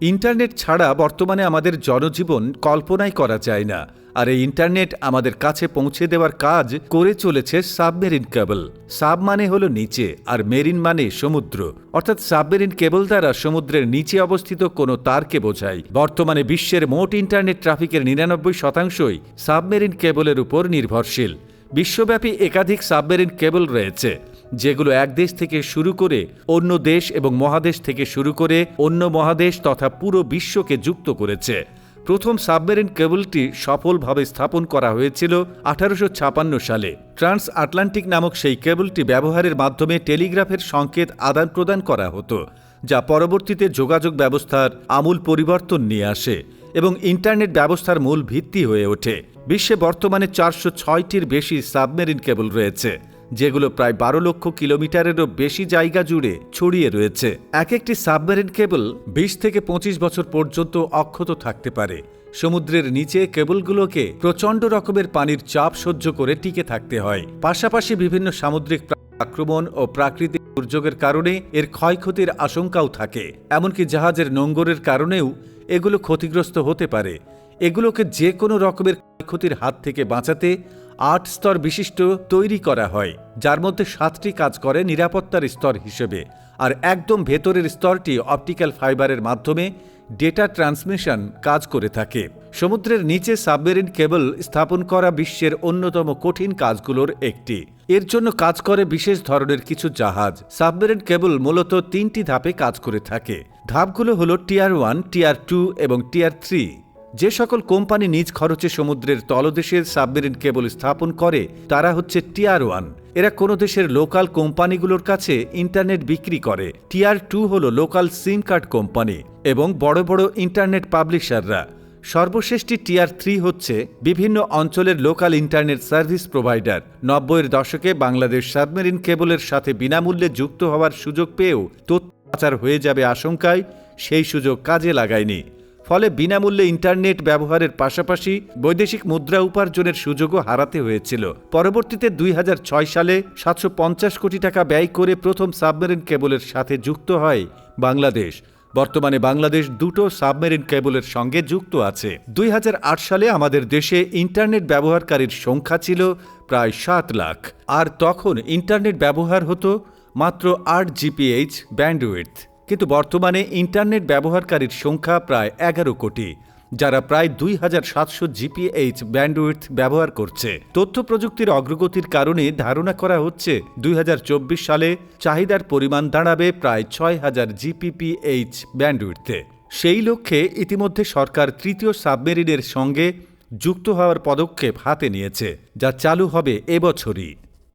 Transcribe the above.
Internet ছাড়া বর্তমানে আমাদের জনজীবন কল্পনাই করা যায় না। আর এই ইন্টারনেট আমাদের কাছে পৌঁছে দেওয়ার কাজ করে চলেছে সাবমেরিন কেবল। সাব মানে হলো নিচে আর মেরিন মানে সমুদ্র। অর্থাৎ সাবমেরিন কেবল দ্বারা সমুদ্রের নিচে অবস্থিত কোনো তারকে বোঝায়। বর্তমানে বিশ্বের মোট ইন্টারনেট ট্রাফিকের নিরানব্বই শতাংশই সাবমেরিন কেবলের উপর নির্ভরশীল। বিশ্বব্যাপী একাধিক সাবমেরিন কেবল রয়েছে। যেগুলো এক দেশ থেকে শুরু করে অন্য দেশ এবং মহাদেশ থেকে শুরু করে অন্য মহাদেশ তথা পুরো বিশ্বকে যুক্ত করেছে। প্রথম সাবমেরিন কেবলটি সফলভাবে স্থাপন করা হয়েছিল আঠারোশো সালে। ট্রান্স আটলান্টিক নামক সেই কেবলটি ব্যবহারের মাধ্যমে টেলিগ্রাফের সংকেত আদান প্রদান করা হতো, যা পরবর্তীতে যোগাযোগ ব্যবস্থার আমূল পরিবর্তন নিয়ে আসে এবং ইন্টারনেট ব্যবস্থার মূল ভিত্তি হয়ে ওঠে। বিশ্বে বর্তমানে চারশো ছয়টির বেশি সাবমেরিন কেবল রয়েছে। যেগুলো প্রায় বারো লক্ষ কিলোমিটারেরও বেশি জায়গা জুড়ে ছড়িয়ে রয়েছে। এক একটি সাবমেরিন কেবল বিশ থেকে পঁচিশ বছর পর্যন্ত অক্ষত থাকতে পারে। সমুদ্রের নিচে কেবলগুলোকে প্রচণ্ড রকমের পানির চাপ সহ্য করে টিকে থাকতে হয়। পাশাপাশি বিভিন্ন সামুদ্রিক আক্রমণ ও প্রাকৃতিক দুর্যোগের কারণে এর ক্ষয়ক্ষতির আশঙ্কাও থাকে। এমনকি জাহাজের নোঙ্গরের কারণেও এগুলো ক্ষতিগ্রস্ত হতে পারে। এগুলোকে যে কোনো রকমের ক্ষয়ক্ষতির হাত থেকে বাঁচাতে আট স্তর বিশিষ্ট তৈরি করা হয়, যার মধ্যে সাতটি কাজ করে নিরাপত্তার স্তর হিসেবে। আর একদম ভেতরের স্তরটি অপটিক্যাল ফাইবারের মাধ্যমে ডেটা ট্রান্সমিশন কাজ করে থাকে। সমুদ্রের নিচে সাবমেরিন কেবল স্থাপন করা বিশ্বের অন্যতম কঠিন কাজগুলোর একটি। এর জন্য কাজ করে বিশেষ ধরনের কিছু জাহাজ। সাবমেরিন কেবল মূলত তিনটি ধাপে কাজ করে থাকে। ধাপগুলো হলো টিয়ার ওয়ান, টিয়ার টু এবং টিয়ার থ্রি। যে সকল কোম্পানি নিজ খরচে সমুদ্রের তলদেশের সাবমেরিন কেবল স্থাপন করে, তারা হচ্ছে টিয়ার ওয়ান। এরা কোনো দেশের লোকাল কোম্পানিগুলোর কাছে ইন্টারনেট বিক্রি করে। টিয়ার টু হল লোকাল সিম কার্ড কোম্পানি এবং বড় বড় ইন্টারনেট পাবলিশাররা। সর্বশেষটি টিয়ার থ্রি হচ্ছে বিভিন্ন অঞ্চলের লোকাল ইন্টারনেট সার্ভিস প্রোভাইডার। নব্বইয়ের দশকে বাংলাদেশ সাবমেরিন কেবলের সাথে বিনামূল্যে যুক্ত হওয়ার সুযোগ পেয়েও তথ্য পাচার হয়ে যাবে আশঙ্কায়, সেই সুযোগ কাজে লাগায়নি। ফলে বিনামূল্যে ইন্টারনেট ব্যবহারের পাশাপাশি বৈদেশিক মুদ্রা উপার্জনের সুযোগও হারাতে হয়েছিল। পরবর্তীতে দুই হাজার ছয় সালে সাতশো পঞ্চাশ কোটি টাকা ব্যয় করে প্রথম সাবমেরিন কেবলের সাথে যুক্ত হয় বাংলাদেশ। বর্তমানে বাংলাদেশ দুটো সাবমেরিন কেবলের সঙ্গে যুক্ত আছে। দুই হাজার আট সালে আমাদের দেশে ইন্টারনেট ব্যবহারকারীর সংখ্যা ছিল প্রায় সাত লাখ। আর তখন ইন্টারনেট ব্যবহার হতো মাত্র আট জিপিএইচ ব্যান্ডউইথ কিন্তু বর্তমানে ইন্টারনেট ব্যবহারকারীর সংখ্যা প্রায় এগারো কোটি, যারা প্রায় দুই হাজার সাতশো জিপিএইচ ব্যান্ডউইথ ব্যবহার করছে। তথ্য প্রযুক্তির অগ্রগতির কারণে ধারণা করা হচ্ছে, দুই হাজার চব্বিশ সালে চাহিদার পরিমাণ দাঁড়াবে প্রায় ছয় হাজার জিপিপিএইচ ব্যান্ডউইথে। সেই লক্ষ্যে ইতিমধ্যে সরকার তৃতীয় সাবমেরিনের সঙ্গে যুক্ত হওয়ার পদক্ষেপ হাতে নিয়েছে, যা চালু হবে এবছরই।